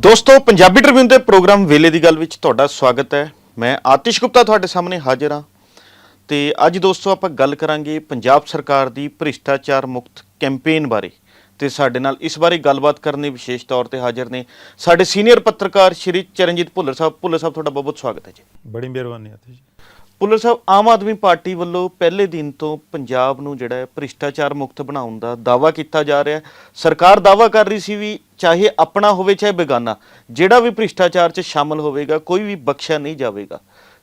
ਦੋਸਤੋ, ਪੰਜਾਬੀ ਟ੍ਰਿਬਿਊਨ ਦੇ ਪ੍ਰੋਗਰਾਮ ਵੇਲੇ ਦੀ ਗੱਲ ਵਿੱਚ ਤੁਹਾਡਾ ਸਵਾਗਤ ਹੈ। ਮੈਂ ਆਤਿਸ਼ ਗੁਪਤਾ ਤੁਹਾਡੇ ਸਾਹਮਣੇ ਹਾਜ਼ਰ ਹਾਂ। ਤੇ ਅੱਜ ਦੋਸਤੋ, ਆਪਾਂ ਗੱਲ ਕਰਾਂਗੇ ਪੰਜਾਬ ਸਰਕਾਰ ਦੀ ਭ੍ਰਿਸ਼ਟਾਚਾਰ ਮੁਕਤ ਕੈਂਪੇਨ ਬਾਰੇ। ਤੇ ਸਾਡੇ ਨਾਲ ਇਸ ਬਾਰੇ ਗੱਲਬਾਤ ਕਰਨ ਲਈ ਵਿਸ਼ੇਸ਼ ਤੌਰ ਤੇ ਹਾਜ਼ਰ ਨੇ ਸਾਡੇ ਸੀਨੀਅਰ ਪੱਤਰਕਾਰ ਸ਼੍ਰੀ ਚਰਨਜੀਤ ਭੁੱਲਰ ਸਾਹਿਬ। ਭੁੱਲਰ ਸਾਹਿਬ, ਤੁਹਾਡਾ ਬਹੁਤ ਬਹੁਤ ਸਵਾਗਤ ਹੈ ਜੀ। ਬੜੀ ਮਿਹਰਬਾਨੀ ਆਤੀ ਜੀ। ਭੁੱਲਰ ਸਾਹਿਬ, ਆਮ ਆਦਮੀ ਪਾਰਟੀ ਵੱਲੋਂ ਪਹਿਲੇ ਦਿਨ ਤੋਂ ਪੰਜਾਬ ਨੂੰ ਜਿਹੜਾ ਹੈ ਭ੍ਰਿਸ਼ਟਾਚਾਰ ਮੁਕਤ ਬਣਾਉਣ ਦਾ ਦਾਵਾ ਕੀਤਾ ਜਾ ਰਿਹਾ ਹੈ। ਸਰਕਾਰ ਦਾਵਾ ਕਰ ਰਹੀ ਸੀ ਵੀ ਚਾਹੇ ਆਪਣਾ ਹੋਵੇ, ਚਾਹੇ ਬੇਗਾਨਾ, ਜਿਹੜਾ ਵੀ ਭ੍ਰਿਸ਼ਟਾਚਾਰ 'ਚ ਸ਼ਾਮਲ ਹੋਵੇਗਾ, ਕੋਈ ਵੀ ਬਖਸ਼ਿਆ ਨਹੀਂ ਜਾਵੇਗਾ।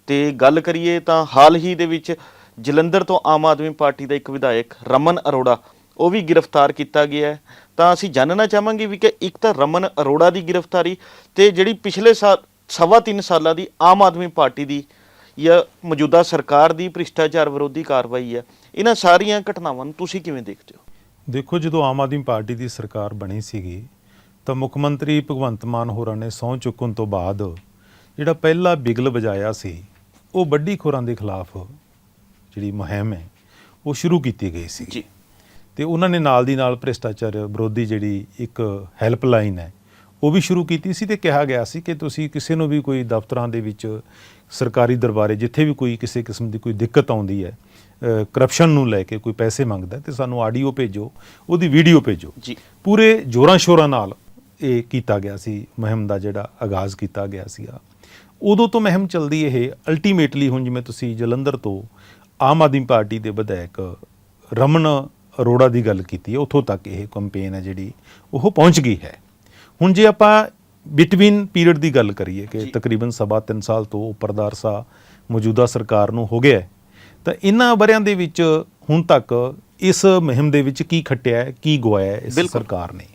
ਤੇ ਗੱਲ ਕਰੀਏ ਤਾਂ ਹਾਲ ਹੀ ਦੇ ਵਿੱਚ ਜਲੰਧਰ ਤੋਂ ਆਮ ਆਦਮੀ ਪਾਰਟੀ ਦਾ ਇੱਕ ਵਿਧਾਇਕ ਰਮਨ ਅਰੋੜਾ, ਉਹ ਵੀ ਗ੍ਰਿਫਤਾਰ ਕੀਤਾ ਗਿਆ ਹੈ। ਤਾਂ ਅਸੀਂ ਜਾਣਨਾ ਚਾਹਾਂਗੇ ਵੀ ਕਿ ਇੱਕ ਤਾਂ ਰਮਨ ਅਰੋੜਾ ਦੀ ਗ੍ਰਿਫਤਾਰੀ ਤੇ ਜਿਹੜੀ ਪਿਛਲੇ ਸਾਲ ਸਵਾ ਤਿੰਨ ਸਾਲਾਂ ਦੀ ਆਮ ਆਦਮੀ ਪਾਰਟੀ ਦੀ ਜਾਂ ਮੌਜੂਦਾ ਸਰਕਾਰ ਦੀ ਭ੍ਰਿਸ਼ਟਾਚਾਰ ਵਿਰੋਧੀ ਕਾਰਵਾਈ ਹੈ ਇਹਨਾਂ ਸਾਰੀਆਂ ਘਟਨਾਵਾਂ ਨੂੰ ਤੁਸੀਂ ਕਿਵੇਂ ਦੇਖਦੇ ਹੋ? ਦੇਖੋ ਜਦੋਂ ਆਮ ਆਦਮੀ ਪਾਰਟੀ ਦੀ ਸਰਕਾਰ ਬਣੀ ਸੀਗੀ ਤਾਂ ਮੁੱਖ ਮੰਤਰੀ ਭਗਵੰਤ ਮਾਨ ਹੋਰਾਂ ਨੇ ਸਹੁੰ ਚੁੱਕਣ ਤੋਂ ਬਾਅਦ ਜਿਹੜਾ ਪਹਿਲਾ ਬਿਗਲ ਵਜਾਇਆ ਸੀ ਉਹ ਵੱਡੀ ਖੋਰਾਂ ਦੇ ਖਿਲਾਫ ਜਿਹੜੀ ਮੁਹਿੰਮ ਹੈ ਉਹ ਸ਼ੁਰੂ ਕੀਤੀ ਗਈ ਸੀ। ਜੀ। ਤੇ ਉਹਨਾਂ ਨੇ ਨਾਲ ਦੀ ਨਾਲ ਭ੍ਰਿਸ਼ਟਾਚਾਰ ਵਿਰੋਧੀ ਜਿਹੜੀ ਇੱਕ ਹੈਲਪਲਾਈਨ ਹੈ ਉਹ ਵੀ ਸ਼ੁਰੂ ਕੀਤੀ ਸੀ ਤੇ ਕਿਹਾ ਗਿਆ ਸੀ ਕਿ ਤੁਸੀਂ ਕਿਸੇ ਨੂੰ ਵੀ ਕੋਈ ਦਫ਼ਤਰਾਂ ਦੇ ਵਿੱਚ ਸਰਕਾਰੀ ਦਰਬਾਰੇ ਜਿੱਥੇ ਵੀ ਕੋਈ ਕਿਸੇ ਕਿਸਮ ਦੀ ਕੋਈ ਦਿੱਕਤ ਆਉਂਦੀ ਹੈ ਕਰਪਸ਼ਨ ਨੂੰ ਲੈ ਕੇ ਕੋਈ ਪੈਸੇ ਮੰਗਦਾ ਤੇ ਸਾਨੂੰ ਆਡੀਓ ਭੇਜੋ ਉਹਦੀ ਵੀਡੀਓ ਭੇਜੋ। ਜੀ। ਪੂਰੇ ਜੋਰਾਂ ਸ਼ੋਰਾਂ ਨਾਲ ਇਹ ਕੀਤਾ ਗਿਆ ਸੀ ਮੁਹਿੰਮ ਦਾ ਜਿਹੜਾ ਆਗਾਜ਼ ਕੀਤਾ ਗਿਆ ਸੀਗਾ। ਉਦੋਂ ਤੋਂ ਮੁਹਿੰਮ ਚੱਲਦੀ ਇਹ ਅਲਟੀਮੇਟਲੀ ਹੁਣ ਜਿਵੇਂ ਤੁਸੀਂ ਜਲੰਧਰ ਤੋਂ ਆਮ ਆਦਮੀ ਪਾਰਟੀ ਦੇ ਵਿਧਾਇਕ ਰਮਨ ਅਰੋੜਾ ਦੀ ਗੱਲ ਕੀਤੀ ਹੈ ਉੱਥੋਂ ਤੱਕ ਇਹ ਕੈਂਪੇਨ ਹੈ ਜਿਹੜੀ ਉਹ ਪਹੁੰਚ ਗਈ ਹੈ। ਹੁਣ ਜੇ ਆਪਾਂ ਬਿਟਵੀਨ ਪੀਰੀਅਡ ਦੀ ਗੱਲ ਕਰੀਏ ਕਿ ਤਕਰੀਬਨ ਸਵਾ ਤਿੰਨ ਸਾਲ ਤੋਂ ਉੱਪਰ ਦਾ ਅਰਸਾ ਮੌਜੂਦਾ ਸਰਕਾਰ ਨੂੰ ਹੋ ਗਿਆ ਤਾਂ ਇਹਨਾਂ ਵਰਿਆਂ ਦੇ ਵਿੱਚ ਹੁਣ ਤੱਕ ਇਸ ਮੁਹਿੰਮ ਦੇ ਵਿੱਚ ਕੀ ਖੱਟਿਆ ਹੈ ਕੀ ਗਵਾਇਆ ਹੈ ਇਸ। ਸਰਕਾਰ ਨੇ?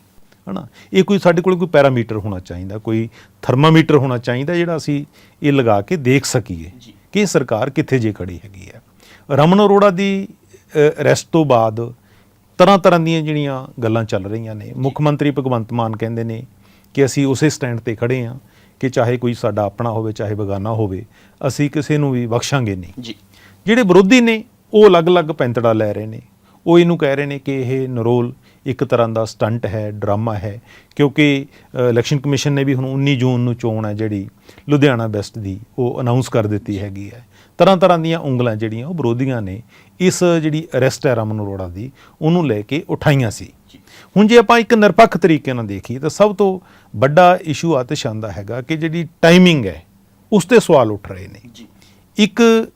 ਹਨਾ? ਇਹ ਕੋਈ ਸਾਡੇ ਕੋਲ ਕੋਈ ਪੈਰਾਮੀਟਰ ਹੋਣਾ ਚਾਹੀਦਾ ਕੋਈ ਥਰਮਾਮੀਟਰ ਹੋਣਾ ਚਾਹੀਦਾ ਜਿਹੜਾ ਅਸੀਂ ਇਹ ਲਗਾ ਕੇ ਦੇਖ ਸਕੀਏ। ਕਿ ਸਰਕਾਰ ਕਿੱਥੇ ਜੇ ਖੜੀ ਹੈਗੀ ਹੈ। ਰਮਨ ਅਰੋੜਾ ਦੀ ਅਰੈਸਟ ਤੋਂ ਬਾਅਦ ਤਰ੍ਹਾਂ ਤਰ੍ਹਾਂ ਦੀਆਂ ਜਿਹੜੀਆਂ ਗੱਲਾਂ ਚੱਲ ਰਹੀਆਂ ਨੇ ਮੁੱਖ ਮੰਤਰੀ ਭਗਵੰਤ ਮਾਨ ਕਹਿੰਦੇ ਨੇ ਕਿ ਅਸੀਂ ਉਸੇ ਸਟੈਂਡ ਤੇ ਖੜੇ ਹਾਂ ਕਿ ਚਾਹੇ ਕੋਈ ਸਾਡਾ ਆਪਣਾ ਹੋਵੇ ਚਾਹੇ ਬੇਗਾਨਾ ਹੋਵੇ ਅਸੀਂ ਕਿਸੇ ਨੂੰ ਵੀ ਬਖਸ਼ਾਂਗੇ ਨਹੀਂ। ਜੀ। ਜਿਹੜੇ ਵਿਰੋਧੀ ਨੇ ਉਹ ਅਲੱਗ-ਅਲੱਗ ਪੈਂਤੜਾ ਲੈ ਰਹੇ ਨੇ। ਉਹ ਇਹਨੂੰ ਕਹਿ ਰਹੇ ਨੇ ਕਿ ਇਹ ਨਰੋਲ ਇੱਕ ਤਰ੍ਹਾਂ ਦਾ ਸਟੰਟ ਹੈ ਡਰਾਮਾ ਹੈ ਕਿਉਂਕਿ ਇਲੈਕਸ਼ਨ ਕਮਿਸ਼ਨ ਨੇ ਵੀ ਹੁਣ 19 ਜੂਨ ਨੂੰ ਚੋਣ ਹੈ ਜਿਹੜੀ ਲੁਧਿਆਣਾ ਵੈਸਟ ਦੀ ਉਹ ਅਨਾਉਂਸ ਕਰ ਦਿੱਤੀ ਹੈਗੀ ਹੈ। ਤਰ੍ਹਾਂ ਤਰ੍ਹਾਂ ਦੀਆਂ ਉਂਗਲਾਂ ਜਿਹੜੀਆਂ ਉਹ ਵਿਰੋਧੀਆਂ ਨੇ ਇਸ ਜਿਹੜੀ ਅਰੈਸਟ ਹੈ ਰਮਨ ਅਰੋੜਾ ਦੀ ਉਹਨੂੰ ਲੈ ਕੇ ਉਠਾਈਆਂ ਸੀ। ਹੁਣ ਜੇ ਆਪਾਂ ਇੱਕ ਨਿਰਪੱਖ ਤਰੀਕੇ ਨਾਲ ਦੇਖੀਏ ਤਾਂ ਸਭ ਤੋਂ ਵੱਡਾ ਇਸ਼ੂ ਆਤਿਸ਼ਾਨ ਦਾ ਹੈਗਾ ਕਿ ਜਿਹੜੀ ਟਾਈਮਿੰਗ ਹੈ ਉਸ ਤੇ ਸਵਾਲ ਉੱਠ ਰਹੇ ਨੇ। ਜੀ। ਇੱਕ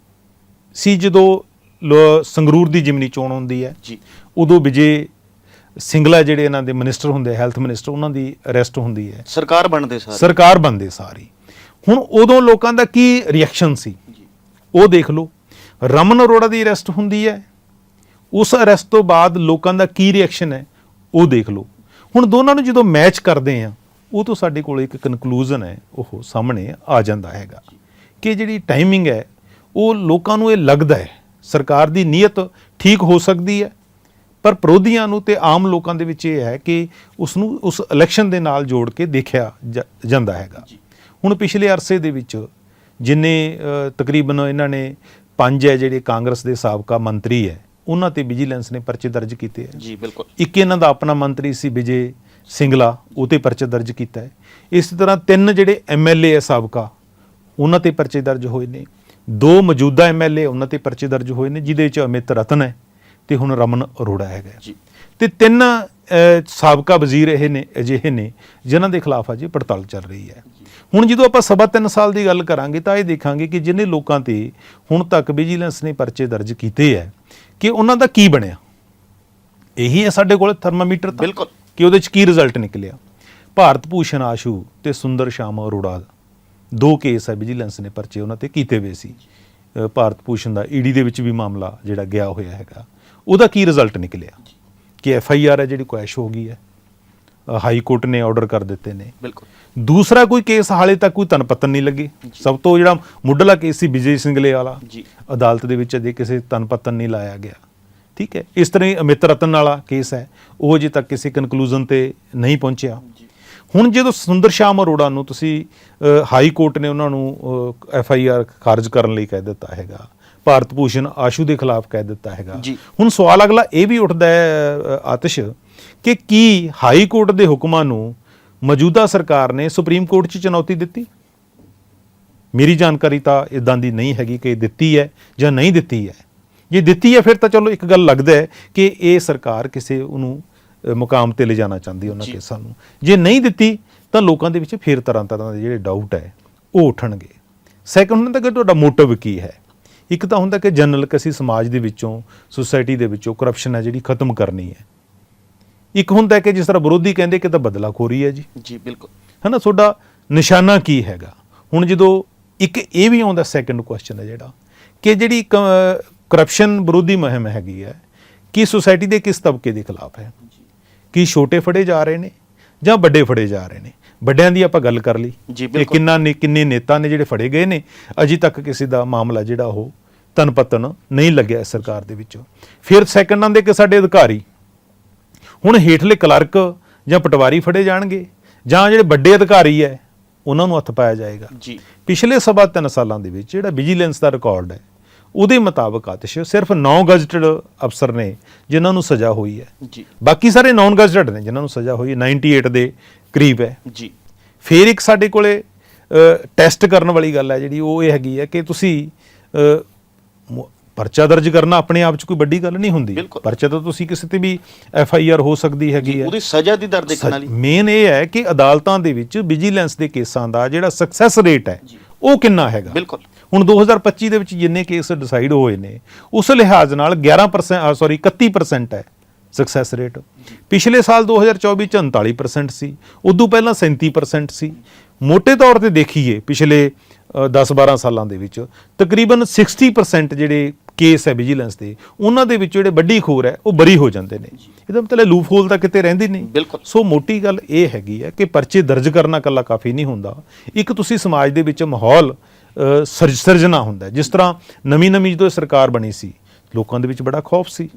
ਸੀ ਜਦੋਂ ਸੰਗਰੂਰ ਦੀ ਜਿਮਨੀ ਚੋਣ ਹੁੰਦੀ ਹੈ ਜੀ। ਉਦੋਂ ਵਿਜੇ ਸਿੰਗਲਾ ਜਿਹੜੇ ਇਹਨਾਂ ਦੇ ਮਿਨਿਸਟਰ ਹੁੰਦੇ ਹੈਲਥ ਮਿਨਿਸਟਰ ਉਹਨਾਂ ਦੀ ਅਰੈਸਟ ਹੁੰਦੀ ਹੈ। ਸਰਕਾਰ ਬਣਦੇ ਸਾਰੇ। ਸਰਕਾਰ ਬੰਦੇ ਸਾਰੀ। ਹੁਣ ਉਦੋਂ ਲੋਕਾਂ ਦਾ ਕੀ ਰਿਐਕਸ਼ਨ ਸੀ? ਉਹ ਦੇਖ ਲਓ ਰਮਨ ਅਰੋੜਾ ਦੀ ਅਰੈਸਟ ਹੁੰਦੀ ਹੈ। ਉਸ ਅਰੈਸਟ ਤੋਂ ਬਾਅਦ ਲੋਕਾਂ ਦਾ ਕੀ ਰਿਐਕਸ਼ਨ ਹੈ? ਉਹ ਦੇਖ ਲਓ। ਹੁਣ ਦੋਨਾਂ ਨੂੰ ਜਦੋਂ ਮੈਚ ਕਰਦੇ ਆ ਉਹ ਤੋਂ ਸਾਡੇ ਕੋਲ ਇੱਕ ਕਨਕਲੂਜਨ ਹੈ, ਉਹ ਸਾਹਮਣੇ ਆ ਜਾਂਦਾ ਹੈਗਾ ਕਿ ਜਿਹੜੀ ਟਾਈਮਿੰਗ ਹੈ, ਉਹ ਲੋਕਾਂ ਨੂੰ ਇਹ ਲੱਗਦਾ ਹੈ, ਸਰਕਾਰ ਦੀ ਨੀਅਤ ਠੀਕ ਹੋ ਸਕਦੀ ਹੈ, ਪਰ ਵਿਰੋਧੀਆਂ ਨੂੰ ਤੇ ਆਮ ਲੋਕਾਂ ਦੇ ਵਿੱਚ ਇਹ ਹੈ ਕਿ ਉਸ ਨੂੰ ਉਸ ਇਲੈਕਸ਼ਨ ਦੇ ਨਾਲ ਜੋੜ ਕੇ ਦੇਖਿਆ ਜਾ- ਜਾਂਦਾ ਹੈਗਾ। ਹੁਣ ਪਿਛਲੇ ਅਰਸੇ ਦੇ ਵਿੱਚ ਜਿੰਨੇ ਤਕਰੀਬਨ ਇਹਨਾਂ ਨੇ ਪੰਜ ਹੈ ਜਿਹੜੇ ਕਾਂਗਰਸ ਦੇ ਸਾਬਕਾ ਮੰਤਰੀ ਹੈ ਉਹਨਾਂ ਤੇ ਵਿਜੀਲੈਂਸ ਨੇ ਪਰਚੇ ਦਰਜ ਕੀਤੇ ਹੈ ਜੀ ਬਿਲਕੁਲ। ਇੱਕ ਇਹਨਾਂ ਦਾ ਆਪਣਾ ਮੰਤਰੀ ਸੀ ਵਿਜੇ ਸਿੰਗਲਾ ਉਹ ਤੇ ਪਰਚਾ ਦਰਜ ਕੀਤਾ ਹੈ। ਇਸ ਤਰ੍ਹਾਂ ਤਿੰਨ ਜਿਹੜੇ ਐਮਐਲਏ ਹੈ ਸਾਬਕਾ ਉਹਨਾਂ ਤੇ ਪਰਚੇ ਦਰਜ ਹੋਏ ਨੇ। ਦੋ ਮੌਜੂਦਾ ਐਮਐਲਏ ਉਹਨਾਂ ਤੇ ਪਰਚੇ ਦਰਜ ਹੋਏ ਨੇ ਜਿਹਦੇ ਵਿੱਚ ਅਮਿਤ ਰਤਨ ਹੈ ਤੇ ਹੁਣ ਰਮਨ ਅਰੋੜਾ ਹੈਗਾ ਜੀ। ਤੇ ਤਿੰਨ ਸਾਬਕਾ ਵਜ਼ੀਰ ਇਹ ਨੇ ਅਜਿਹੇ ਨੇ ਜਿਨ੍ਹਾਂ ਦੇ ਖਿਲਾਫ ਅਜੇ ਪੜਤਾਲ ਚੱਲ ਰਹੀ ਹੈ। ਹੁਣ ਜਦੋਂ ਆਪਾਂ ਸਵਾ ਤਿੰਨ ਸਾਲ ਦੀ ਗੱਲ ਕਰਾਂਗੇ ਤਾਂ ਇਹ ਦੇਖਾਂਗੇ ਕਿ ਜਿੰਨੇ ਲੋਕਾਂ ਤੇ ਹੁਣ ਤੱਕ ਵਿਜੀਲੈਂਸ ਨੇ ਪਰਚੇ ਦਰਜ ਕੀਤੇ ਹੈ ਕਿ ਉਹਨਾਂ ਦਾ ਕੀ ਬਣਿਆ? ਇਹੀ ਹੈ ਸਾਡੇ ਕੋਲ ਥਰਮਾਮੀਟਰ ਤਾਂ ਬਿਲਕੁਲ। ਕਿ ਉਹਦੇ ਚ ਕੀ ਰਿਜ਼ਲਟ ਨਿਕਲਿਆ? ਭਾਰਤ ਭੂਸ਼ਣ ਆਸ਼ੂ ਤੇ ਸੁੰਦਰ ਸ਼ਾਮ ਅਰੋੜਾ ਦੋ ਕੇਸ ਹੈ ਵਿਜੀਲੈਂਸ ਨੇ ਪਰਚੇ ਉਹਨਾਂ ਤੇ ਕੀਤੇ ਹੋਏ ਸੀ। ਭਾਰਤ ਭੂਸ਼ਣ ਦਾ ਈਡੀ ਦੇ ਵਿੱਚ ਵੀ ਮਾਮਲਾ ਜਿਹੜਾ ਗਿਆ ਹੋਇਆ ਹੈਗਾ। ਉਹਦਾ ਕੀ ਰਿਜ਼ਲਟ ਨਿਕਲਿਆ? ਕਿ ਐਫ ਆਈ ਆਰ ਹੈ ਜਿਹੜੀ ਕੁਐਸ਼ ਹੋ ਗਈ ਹੈ। ਹਾਈ ਕੋਰਟ ਨੇ ਆਰਡਰ ਕਰ ਦਿੱਤੇ ਨੇ। ਬਿਲਕੁਲ। ਦੂਸਰਾ ਕੋਈ ਕੇਸ ਹਾਲੇ ਤੱਕ ਕੋਈ ਤਨਪਤਨ ਨਹੀਂ ਲੱਗੇ। ਸਭ ਤੋਂ ਜਿਹੜਾ ਮੁੱਢਲਾ ਕੇਸ ਸੀ ਵਿਜੇ ਸਿੰਗਲੇ ਵਾਲਾ ਜੀ। ਅਦਾਲਤ ਦੇ ਵਿੱਚ ਅਜੇ ਕਿਸੇ ਤਨਪਤਨ ਨਹੀਂ ਲਾਇਆ ਗਿਆ। ਠੀਕ ਹੈ। ਇਸ ਤਰ੍ਹਾਂ ਹੀ ਅਮਿਤ ਰਤਨ ਵਾਲਾ ਕੇਸ ਹੈ। ਉਹ ਅਜੇ ਤੱਕ ਕਿਸੇ ਕਨਕਲੂਜਨ ਤੇ ਨਹੀਂ ਪਹੁੰਚਿਆ। ਹੁਣ ਜਦੋਂ ਸੁੰਦਰ ਸ਼ਾਮ ਅਰੋੜਾ ਨੂੰ ਤੁਸੀਂ ਹਾਈ ਕੋਰਟ ਨੇ ਉਹਨਾਂ ਨੂੰ ਐਫ ਆਈ ਆਰ ਖਾਰਜ ਕਰਨ ਲਈ ਕਹਿ ਦਿੱਤਾ ਹੈਗਾ। ਭਾਰਤ ਭੂਸ਼ਣ ਆਸ਼ੂ ਦੇ ਖਿਲਾਫ ਕਹਿ ਦਿੱਤਾ ਹੈਗਾ। ਹੁਣ ਸਵਾਲ ਅਗਲਾ ਇਹ ਵੀ ਉੱਠਦਾ ਹੈ ਆਤਿਸ਼ ਕਿ ਕੀ ਹਾਈ ਕੋਰਟ ਦੇ ਹੁਕਮਾਂ ਨੂੰ ਮੌਜੂਦਾ ਸਰਕਾਰ ਨੇ ਸੁਪਰੀਮ ਕੋਰਟ 'ਚ ਚੁਣੌਤੀ ਦਿੱਤੀ? ਮੇਰੀ ਜਾਣਕਾਰੀ ਤਾਂ ਇਦਾਂ ਦੀ ਨਹੀਂ ਹੈਗੀ ਕਿ ਦਿੱਤੀ ਹੈ ਜਾਂ ਨਹੀਂ ਦਿੱਤੀ ਹੈ। ਜੇ ਦਿੱਤੀ ਹੈ ਫਿਰ ਤਾਂ ਚਲੋ ਇੱਕ ਗੱਲ ਲੱਗਦਾ ਹੈ ਕਿ ਇਹ ਸਰਕਾਰ ਕਿਸੇ ਉਹਨੂੰ ਮੁਕਾਮ ਤੇ ਲਿਜਾਣਾ ਚਾਹੁੰਦੀ ਉਹਨਾਂ। ਕੇਸਾਂ ਨੂੰ। ਜੇ ਨਹੀਂ ਦਿੱਤੀ ਤਾਂ ਲੋਕਾਂ ਦੇ ਵਿੱਚ ਫਿਰ ਤਰ੍ਹਾਂ ਤਰ੍ਹਾਂ ਦੇ ਜਿਹੜੇ ਡਾਊਟ ਹੈ ਉਹ ਉੱਠਣਗੇ। ਸੈਕੰਡ ਹੁੰਦਾ ਕਿ ਤੁਹਾਡਾ ਮੋਟਿਵ ਕੀ ਹੈ? ਇੱਕ ਤਾਂ ਹੁੰਦਾ ਕਿ ਜਨਰਲ ਕਿ ਅਸੀਂ ਸਮਾਜ ਦੇ ਵਿੱਚੋਂ ਸੁਸਾਇਟੀ ਦੇ ਵਿੱਚੋਂ ਕਰਪਸ਼ਨ ਹੈ ਜਿਹੜੀ ਖਤਮ ਕਰਨੀ ਹੈ। ਇੱਕ ਹੁੰਦਾ ਕਿ ਜਿਸ ਤਰ੍ਹਾਂ ਵਿਰੋਧੀ ਕਹਿੰਦੇ ਕਿ ਤਾਂ ਬਦਲਾਖੋਰੀ ਹੈ ਜੀ। ਜੀ ਬਿਲਕੁਲ। ਹਨਾ ਤੁਹਾਡਾ ਨਿਸ਼ਾਨਾ ਕੀ ਹੈਗਾ? ਹੁਣ ਜਦੋਂ ਇੱਕ ਇਹ ਵੀ ਆਉਂਦਾ ਸੈਕੰਡ ਕੁਐਸਚਨ ਹੈ ਜਿਹੜਾ ਕਿ ਜਿਹੜੀ ਕਰਪਸ਼ਨ ਵਿਰੋਧੀ ਮੁਹਿੰਮ ਹੈਗੀ ਹੈ ਕਿ ਸੁਸਾਇਟੀ ਦੇ ਕਿਸ ਤਬਕੇ ਦੇ ਖਿਲਾਫ ਹੈ? ਕੀ ਛੋਟੇ ਫੜੇ ਜਾ ਰਹੇ ਨੇ ਜਾਂ ਵੱਡੇ ਫੜੇ ਜਾ ਰਹੇ ਨੇ? ਵੱਡਿਆਂ ਦੀ ਆਪਾਂ ਗੱਲ ਕਰ ਲਈ। ਬਿਲਕੁਲ। ਕਿੰਨਾ ਨੇ ਕਿੰਨੇ ਨੇਤਾ ਨੇ ਜਿਹੜੇ ਫੜੇ ਗਏ ਨੇ? ਅਜੇ ਤੱਕ ਕਿਸੇ ਦਾ ਮਾਮਲਾ ਜਿਹੜਾ ਉਹ ਤਨਪਤਨ ਨਹੀਂ ਲੱਗਿਆ ਸਰਕਾਰ ਦੇ ਵਿੱਚੋਂ। ਫਿਰ ਸੈਕੰਡ ਆਂਦੇ ਕਿ ਸਾਡੇ ਅਧਿਕਾਰੀ ਹੁਣ ਹੇਠਲੇ ਕਲਰਕ ਜਾਂ ਪਟਵਾਰੀ ਫੜੇ ਜਾਣਗੇ ਜਾਂ ਜਿਹੜੇ ਵੱਡੇ ਅਧਿਕਾਰੀ ਹੈ ਉਹਨਾਂ ਨੂੰ ਹੱਥ ਪਾਇਆ ਜਾਏਗਾ। ਜੀ। ਪਿਛਲੇ ਸਵਾ ਤਿੰਨ ਸਾਲਾਂ ਦੇ ਵਿੱਚ ਜਿਹੜਾ ਵਿਜੀਲੈਂਸ ਦਾ ਰਿਕਾਰਡ ਹੈ ਉਹਦੇ ਮੁਤਾਬਕ ਆਤਿਸ਼ ਸਿਰਫ 9 ਗਜ਼ਟਡ ਅਫਸਰ ਨੇ ਜਿਨ੍ਹਾਂ ਨੂੰ ਸਜ਼ਾ ਹੋਈ ਹੈ। ਜੀ। ਬਾਕੀ ਸਾਰੇ ਨਾਨ ਗਜ਼ਟਡ ਨੇ ਜਿਨ੍ਹਾਂ ਨੂੰ ਸਜ਼ਾ ਹੋਈ ਹੈ 98 ਦੇ ਕਰੀਬ ਹੈ। ਜੀ। ਫਿਰ ਇੱਕ ਸਾਡੇ ਕੋਲੇ ਟੈਸਟ ਕਰਨ ਵਾਲੀ ਗੱਲ ਹੈ ਜਿਹੜੀ ਉਹ ਇਹ ਹੈਗੀ ਹੈ ਕਿ ਤੁਸੀਂ ਪਰਚਾ ਦਰਜ ਕਰਨਾ ਆਪਣੇ ਆਪ 'ਚ ਕੋਈ ਵੱਡੀ ਗੱਲ ਨਹੀਂ ਹੁੰਦੀ। ਪਰਚਾ ਤਾਂ ਤੁਸੀਂ ਕਿਸੇ ਤੇ ਵੀ ਐਫ ਆਈ ਆਰ ਹੋ ਸਕਦੀ ਹੈਗੀ ਹੈ। ਉਹਦੀ ਸਜ਼ਾ ਦੀ ਦਰ ਦੇਖਣ ਵਾਲੀ। ਮੇਨ ਇਹ ਹੈ ਕਿ ਅਦਾਲਤਾਂ ਦੇ ਵਿੱਚ ਵਿਜੀਲੈਂਸ ਦੇ ਕੇਸਾਂ ਦਾ ਜਿਹੜਾ ਸਕਸੈਸ ਰੇਟ ਹੈ। ਉਹ ਕਿੰਨਾ ਹੈਗਾ? ਬਿਲਕੁਲ। ਹੁਣ 2025 ਦੇ ਵਿੱਚ ਜਿੰਨੇ ਕੇਸ ਡਿਸਾਈਡ ਹੋਏ ਨੇ ਉਸ ਲਿਹਾਜ਼ ਨਾਲ 11% ਸੌਰੀ 31% ਹੈ ਸਕਸੈਸ ਰੇਟ ਪਿਛਲੇ ਸਾਲ 2024 ਚ 39% ਸੀ ਉਦੋਂ ਪਹਿਲਾਂ 37% ਸੀ। ਮੋٹے ਤੌਰ ਤੇ ਦੇਖੀਏ ਪਿਛਲੇ 10-12 ਸਾਲਾਂ ਦੇ ਵਿੱਚ ਤਕਰੀਬਨ 60% ਜਿਹੜੇ ਕੇਸ ਹੈ ਵਿਜੀਲੈਂਸ ਦੇ ਉਹਨਾਂ ਦੇ ਵਿੱਚ ਜਿਹੜੇ ਵੱਡੀ ਖੋਰ ਹੈ ਉਹ ਬਰੀ ਹੋ ਜਾਂਦੇ ਨੇ। ਇਹਦਾ ਮਤਲਬ ਲੂਪ ਹੋਲ ਤਾਂ ਕਿਤੇ ਰਹਿੰਦੀ ਨਹੀਂ। ਬਿਲਕੁਲ। ਸੋ ਮੋਟੀ ਗੱਲ ਇਹ ਹੈਗੀ ਹੈ ਕਿ ਪਰਚੇ ਦਰਜ ਕਰਨਾ ਕੱਲਾ ਕਾਫੀ ਨਹੀਂ ਹੁੰਦਾ। ਇੱਕ ਤੁਸੀਂ ਸਮਾਜ ਦੇ ਵਿੱਚ ਮਾਹੌਲ ਸਰਜਣਾ ਹੁੰਦਾ। ਜਿਸ ਤਰ੍ਹਾਂ ਨਵੀਂ ਨਵੀਂ ਜਦੋਂ ਸਰਕਾਰ ਬਣੀ ਸੀ ਲੋਕਾਂ ਦੇ ਵਿੱਚ ਬੜਾ ਖੌਫ ਸੀ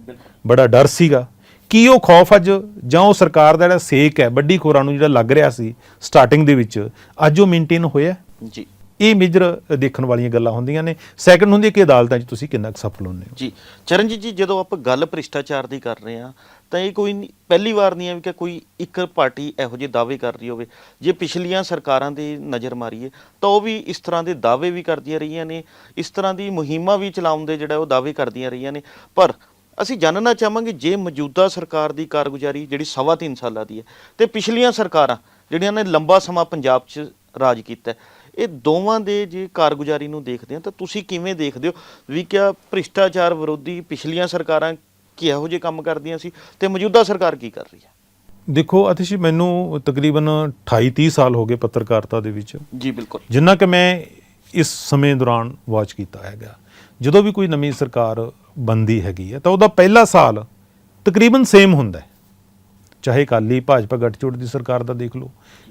ਬੜਾ ਡਰ ਸੀਗਾ। ਕੀ ਉਹ ਖੌਫ ਅੱਜ ਜਾਂ ਉਹ ਸਰਕਾਰ ਦਾ ਜਿਹੜਾ ਸੇਕ ਹੈ ਵੱਡੀ ਖੋਰਾਂ ਨੂੰ ਜਿਹੜਾ ਲੱਗ ਰਿਹਾ ਸੀ ਸਟਾਰਟਿੰਗ ਦੇ ਵਿੱਚ ਅੱਜ ਉਹ ਮੇਨਟੇਨ ਹੋਇਆ? ਜੀ। ਇਹ ਮੇਜਰ ਦੇਖਣ ਵਾਲੀਆਂ ਗੱਲਾਂ ਹੁੰਦੀਆਂ ਨੇ। ਸੈਕੰਡ ਹੁੰਦੀ ਹੈ ਕਿ ਅਦਾਲਤਾਂ 'ਚ ਤੁਸੀਂ ਕਿੰਨਾ ਕੁ ਸਫਲ ਹੁੰਦੇ ਹੋ? ਜੀ, ਚਰਨਜੀਤ ਜੀ, ਜਦੋਂ ਆਪਾਂ ਗੱਲ ਭ੍ਰਿਸ਼ਟਾਚਾਰ ਦੀ ਕਰ ਰਹੇ ਹਾਂ, ਤਾਂ ਇਹ ਕੋਈ ਨਹੀਂ- ਪਹਿਲੀ ਵਾਰ ਨਹੀਂ ਹੈ ਵੀ ਕਿ ਕੋਈ ਇੱਕ ਪਾਰਟੀ ਇਹੋ ਜਿਹੇ ਦਾਅਵੇ ਕਰ ਰਹੀ ਹੋਵੇ। ਜੇ ਪਿਛਲੀਆਂ ਸਰਕਾਰਾਂ ਦੀ ਨਜ਼ਰ ਮਾਰੀਏ, ਤਾਂ ਉਹ ਵੀ ਇਸ ਤਰ੍ਹਾਂ ਦੇ ਦਾਅਵੇ ਵੀ ਕਰਦੀਆਂ ਰਹੀਆਂ ਨੇ, ਇਸ ਤਰ੍ਹਾਂ ਦੀ ਮੁਹਿੰਮਾਂ ਵੀ ਚਲਾਉਣ ਦੇ ਜਿਹੜਾ ਉਹ ਦਾਅਵੇ ਕਰਦੀਆਂ ਰਹੀਆਂ ਨੇ। ਪਰ ਅਸੀਂ ਜਾਣਨਾ ਚਾਹਾਂਗੇ, ਜੇ ਮੌਜੂਦਾ ਸਰਕਾਰ ਦੀ ਕਾਰਗੁਜ਼ਾਰੀ ਜਿਹੜੀ ਸਵਾ ਤਿੰਨ ਸਾਲਾਂ ਦੀ ਹੈ, ਤੇ ਪਿਛਲੀਆਂ ਸਰਕਾਰਾਂ ਜਿਹੜੀਆਂ ਨੇ ਲੰਬਾ ਸਮਾਂ ਪੰਜਾਬ 'ਚ ਰਾਜ ਕੀਤਾ ਇਹ ਦੋਵਾਂ ਦੇ ਜੇ ਕਾਰਗੁਜ਼ਾਰੀ ਨੂੰ ਦੇਖਦੇ ਹਾਂ ਤਾਂ ਤੁਸੀਂ ਕਿਵੇਂ ਦੇਖਦੇ ਹੋ? ਵੀ ਕਿਆ ਭ੍ਰਿਸ਼ਟਾਚਾਰ ਵਿਰੋਧੀ ਪਿਛਲੀਆਂ ਸਰਕਾਰਾਂ ਕਿਹੋ ਜਿਹੇ ਕੰਮ ਕਰਦੀਆਂ ਸੀ ਤੇ ਮੌਜੂਦਾ ਸਰਕਾਰ ਕੀ ਕਰ ਰਹੀ ਹੈ? ਦੇਖੋ ਅਤਿਸ਼ ਮੈਨੂੰ ਤਕਰੀਬਨ 28 30 ਸਾਲ ਹੋ ਗਏ ਪੱਤਰਕਾਰਤਾ ਦੇ ਵਿੱਚ। ਜੀ ਬਿਲਕੁਲ। ਜਿੰਨਾ ਕਿ ਮੈਂ ਇਸ ਸਮੇਂ ਦੌਰਾਨ ਵਾਚ ਕੀਤਾ ਹੈਗਾ। ਜਦੋਂ ਵੀ ਕੋਈ ਨਵੀਂ ਸਰਕਾਰ ਬੰਦੀ ਹੈਗੀ ਹੈ ਤਾਂ ਉਹਦਾ ਪਹਿਲਾ ਸਾਲ ਤਕਰੀਬਨ ਸੇਮ ਹੁੰਦਾ ਹੈ। ਚਾਹੇ ਅਕਾਲੀ ਭਾਜਪਾ ਗੱਠਜੋੜ ਦੀ ਸਰਕਾਰ ਦਾ ਦੇਖ ਲਓ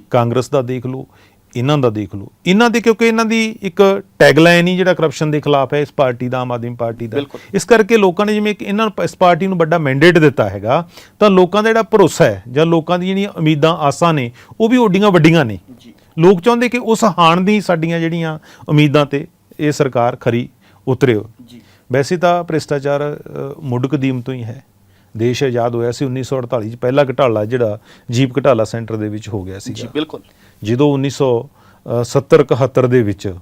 ਕਾਂਗਰਸ ਦਾ ਦੇਖ ਲਓ ਇਹਨਾਂ ਦਾ ਦੇਖ ਲਓ। ਇਹਨਾਂ ਦੇ ਕਿਉਂਕਿ ਇਹਨਾਂ ਦੀ ਇੱਕ ਟੈਗਲਾਈਨ ਹੀ ਜਿਹੜਾ ਕਰਪਸ਼ਨ ਦੇ ਖਿਲਾਫ ਹੈ ਇਸ ਪਾਰਟੀ ਦਾ ਆਮ ਆਦਮੀ ਪਾਰਟੀ ਦਾ। ਇਸ ਕਰਕੇ ਲੋਕਾਂ ਨੇ ਜਿਵੇਂ ਇਹਨਾਂ ਨੂੰ ਇਸ ਪਾਰਟੀ ਨੂੰ ਵੱਡਾ ਮੈਂਡੇਟ ਦਿੱਤਾ ਹੈਗਾ ਤਾਂ ਲੋਕਾਂ ਦਾ ਜਿਹੜਾ ਭਰੋਸਾ ਹੈ ਜਾਂ ਲੋਕਾਂ ਦੀਆਂ ਜਿਹੜੀਆਂ ਉਮੀਦਾਂ ਆਸਾਂ ਨੇ ਉਹ ਵੀ ਓਡੀਆਂ ਵੱਡੀਆਂ ਨੇ। ਜੀ। ਲੋਕ ਚਾਹੁੰਦੇ ਕਿ ਉਸ ਹਾਣ ਦੀ ਸਾਡੀਆਂ ਜਿਹੜੀਆਂ ਉਮੀਦਾਂ ਤੇ ਇਹ ਸਰਕਾਰ ਖਰੀ ਉਤਰਿਓ ਜੀ। ਵੈਸੇ ਤਾਂ ਭ੍ਰਿਸ਼ਟਾਚਾਰ ਮੁੱਢ ਕਦੀਮ ਤੋਂ ਹੀ ਹੈ। ਦੇਸ਼ ਆਜ਼ਾਦ ਹੋਇਆ ਸੀ 1948 ਚ ਪਹਿਲਾ ਘਟਾਲਾ ਜਿਹੜਾ ਜੀਪ ਘਟਾਲਾ ਸੈਂਟਰ ਦੇ ਵਿੱਚ ਹੋ ਗਿਆ ਜੀ ਸੀਗਾ। ਬਿਲਕੁਲ। ਜਦੋਂ 1970 71 ਦੇ ਵਿੱਚ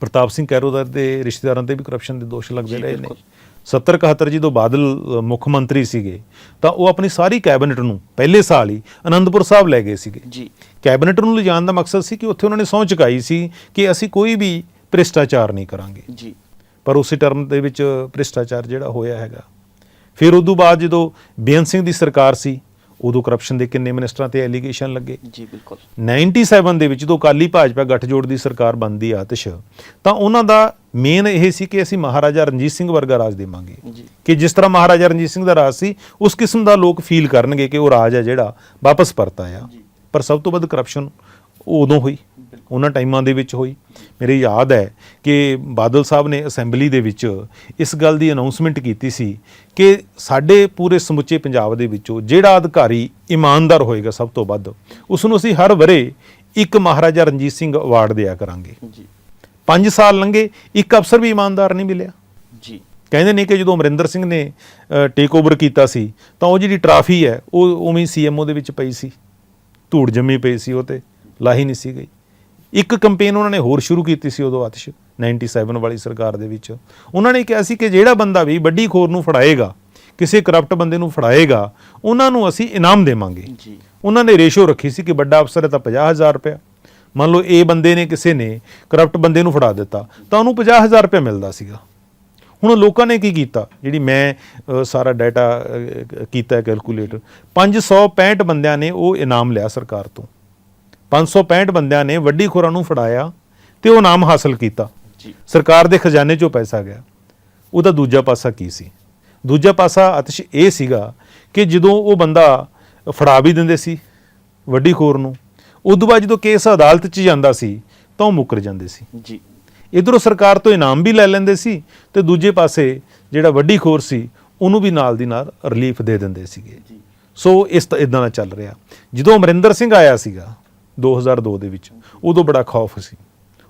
ਪ੍ਰਤਾਪ ਸਿੰਘ ਕੈਰੋਦਰ ਦੇ ਰਿਸ਼ਤੇਦਾਰਾਂ ਤੇ ਵੀ ਕਰਪਸ਼ਨ ਦੇ ਦੋਸ਼ ਲੱਗਦੇ ਰਹੇ ਨੇ। ਬਿਲਕੁਲ। 70 71 ਜਦੋਂ ਬਾਦਲ ਮੁੱਖ ਮੰਤਰੀ ਸੀਗੇ ਤਾਂ ਉਹ ਆਪਣੀ ਸਾਰੀ ਕੈਬਨਿਟ ਨੂੰ ਪਹਿਲੇ ਸਾਲ ਹੀ ਅਨੰਦਪੁਰ ਸਾਹਿਬ ਲੈ ਗਏ ਸੀਗੇ। ਜੀ। ਕੈਬਨਿਟ ਨੂੰ ਲਿਜਾਣ ਦਾ ਮਕਸਦ ਸੀ ਕਿ ਉੱਥੇ ਉਹਨਾਂ ਨੇ ਸਹੁੰ ਚੁਕਾਈ ਸੀ ਕਿ ਅਸੀਂ ਕੋਈ ਵੀ ਭ੍ਰਿਸ਼ਟਾਚਾਰ ਨਹੀਂ ਕਰਾਂਗੇ। ਜੀ। ਪਰ ਉਸੇ ਟਰਮ ਦੇ ਵਿੱਚ ਭ੍ਰਿਸ਼ਟਾਚਾਰ ਜਿਹੜਾ ਹੋਇਆ ਹੈਗਾ। ਫਿਰ ਉਦੋਂ ਬਾਅਦ ਜਦੋਂ ਬੇਅੰਤ ਸਿੰਘ ਦੀ ਸਰਕਾਰ ਸੀ ਉਦੋਂ ਕਰਪਸ਼ਨ ਦੇ ਕਿੰਨੇ ਮਿਨਿਸਟਰਾਂ ਤੇ ਐਲੀਗੇਸ਼ਨ ਲੱਗੇ। ਜੀ ਬਿਲਕੁਲ। 97 ਦੇ ਵਿੱਚ ਜਦੋਂ ਅਕਾਲੀ ਭਾਜਪਾ ਗੱਠਜੋੜ ਦੀ ਸਰਕਾਰ ਬਣਦੀ ਆ ਆਤਿਸ਼ ਤਾਂ ਉਹਨਾਂ ਦਾ ਮੇਨ ਇਹ ਸੀ ਕਿ ਅਸੀਂ ਮਹਾਰਾਜਾ ਰਣਜੀਤ ਸਿੰਘ ਵਰਗਾ ਰਾਜ ਦੇਵਾਂਗੇ। ਕਿ ਜਿਸ ਤਰ੍ਹਾਂ ਮਹਾਰਾਜਾ ਰਣਜੀਤ ਸਿੰਘ ਦਾ ਰਾਜ ਸੀ ਉਸ ਕਿਸਮ ਦਾ ਲੋਕ ਫੀਲ ਕਰਨਗੇ ਕਿ ਉਹ ਰਾਜ ਹੈ ਜਿਹੜਾ ਵਾਪਸ ਪਰਤ ਆਇਆ। ਜੀ। ਪਰ ਸਭ ਤੋਂ ਵੱਧ ਕਰਪਸ਼ਨ ਉਦੋਂ ਹੋਈ। ਉਹਨਾਂ ਟਾਈਮਾਂ ਦੇ ਵਿੱਚ ਹੋਈ। ਮੇਰੇ ਯਾਦ ਹੈ ਕਿ ਬਾਦਲ ਸਾਹਿਬ ਨੇ ਅਸੈਂਬਲੀ ਦੇ ਵਿੱਚ ਇਸ ਗੱਲ ਦੀ ਅਨਾਉਂਸਮੈਂਟ ਕੀਤੀ ਸੀ ਕਿ ਸਾਡੇ ਪੂਰੇ ਸਮੁੱਚੇ ਪੰਜਾਬ ਦੇ ਵਿੱਚੋਂ ਜਿਹੜਾ ਅਧਿਕਾਰੀ ਇਮਾਨਦਾਰ ਹੋਏਗਾ ਸਭ ਤੋਂ ਵੱਧ ਉਸ ਨੂੰ ਅਸੀਂ ਹਰ ਵਰੇ ਇੱਕ ਮਹਾਰਾਜਾ ਰਣਜੀਤ ਸਿੰਘ ਅਵਾਰਡ ਦਿਆ ਕਰਾਂਗੇ। ਜੀ। 5 ਸਾਲ ਲੰਘੇ ਇੱਕ ਅਫਸਰ ਵੀ ਇਮਾਨਦਾਰ ਨਹੀਂ ਮਿਲਿਆ। ਜੀ। ਕਹਿੰਦੇ ਨੇ ਕਿ ਜਦੋਂ ਅਮਰਿੰਦਰ ਸਿੰਘ ਨੇ ਟੇਕ ਓਵਰ ਕੀਤਾ ਸੀ ਤਾਂ ਉਹ ਜਿਹੜੀ ਟਰਾਫੀ ਹੈ ਉਹ ਉਵੇਂ ਸੀਐਮਓ ਦੇ ਵਿੱਚ ਪਈ ਸੀ। ਧੂੜ ਜੰਮੀ ਪਈ ਸੀ ਉਹ ਤੇ ਲਾਹੀ ਨਹੀਂ ਸੀ ਗਈ। ਇੱਕ ਕੈਂਪੇਨ ਉਹਨਾਂ ਨੇ ਹੋਰ ਸ਼ੁਰੂ ਕੀਤੀ ਸੀ ਉਦੋਂ ਆਤਿਸ਼ 97 ਵਾਲੀ ਸਰਕਾਰ ਦੇ ਵਿੱਚ। ਉਹਨਾਂ ਨੇ ਕਿਹਾ ਸੀ ਕਿ ਜਿਹੜਾ ਬੰਦਾ ਵੀ ਵੱਡੀ ਖੋਰ ਨੂੰ ਫੜਾਏਗਾ ਕਿਸੇ ਕਰਪਟ ਬੰਦੇ ਨੂੰ ਫੜਾਏਗਾ ਉਹਨਾਂ ਨੂੰ ਅਸੀਂ ਇਨਾਮ ਦੇਵਾਂਗੇ। ਜੀ। ਉਹਨਾਂ ਨੇ ਰੇਸ਼ੋ ਰੱਖੀ ਸੀ ਕਿ ਵੱਡਾ ਅਫਸਰ ਹੈ ਤਾਂ 50000 ਰੁਪਇਆ। ਮੰਨ ਲਓ ਇਹ ਬੰਦੇ ਨੇ ਕਿਸੇ ਨੇ ਕਰਪਟ ਬੰਦੇ ਨੂੰ ਫੜਾ ਦਿੱਤਾ ਤਾਂ ਉਹਨੂੰ 50000 ਰੁਪਇਆ ਮਿਲਦਾ ਸੀਗਾ। ਹੁਣ ਲੋਕਾਂ ਨੇ ਕੀ ਕੀਤਾ? ਜਿਹੜੀ ਮੈਂ ਸਾਰਾ ਡਾਟਾ ਕੀਤਾ ਕੈਲਕੂਲੇਟ 565 ਬੰਦਿਆਂ ਨੇ ਉਹ ਇਨਾਮ ਲਿਆ ਸਰਕਾਰ ਤੋਂ। 565 ਬੰਦਿਆਂ ਨੇ ਵੱਡੀ ਖੋਰਾਂ ਨੂੰ ਫੜਾਇਆ ਤੇ ਉਹ ਇਨਾਮ ਹਾਸਲ ਕੀਤਾ। ਜੀ। ਸਰਕਾਰ ਦੇ ਖਜ਼ਾਨੇ 'ਚੋਂ ਪੈਸਾ ਗਿਆ। ਉਹਦਾ ਦੂਜਾ ਪਾਸਾ ਕੀ ਸੀ? ਦੂਜਾ ਪਾਸਾ ਅਤਿਸ਼ ਇਹ ਸੀਗਾ ਕਿ ਜਦੋਂ ਉਹ ਬੰਦਾ ਫੜਾ ਵੀ ਦਿੰਦੇ ਸੀ ਵੱਡੀ ਖੋਰ ਨੂੰ ਉਦੋਂ ਬਾਅਦ ਜਦੋਂ ਕੇਸ ਅਦਾਲਤ 'ਚ ਜਾਂਦਾ ਸੀ ਤਾਂ ਉਹ ਮੁੱਕਰ ਜਾਂਦੇ ਸੀ। ਜੀ। ਇਧਰੋਂ ਸਰਕਾਰ ਤੋਂ ਇਨਾਮ ਵੀ ਲੈ ਲੈਂਦੇ ਸੀ ਤੇ ਦੂਜੇ ਪਾਸੇ ਜਿਹੜਾ ਵੱਡੀ ਖੋਰ ਸੀ ਉਹਨੂੰ ਵੀ ਨਾਲ ਦੀ ਨਾਲ ਰਿਲੀਫ ਦੇ ਦਿੰਦੇ ਸੀਗੇ। ਜੀ। ਸੋ ਇਸ ਇਦਾਂ ਦਾ ਚੱਲ ਰਿਹਾ। ਜਦੋਂ ਅਮਰਿੰਦਰ ਸਿੰਘ ਆਇਆ ਸੀਗਾ 2002 ਦੇ ਵਿੱਚ। ਉਦੋਂ ਬੜਾ ਖੌਫ ਸੀ।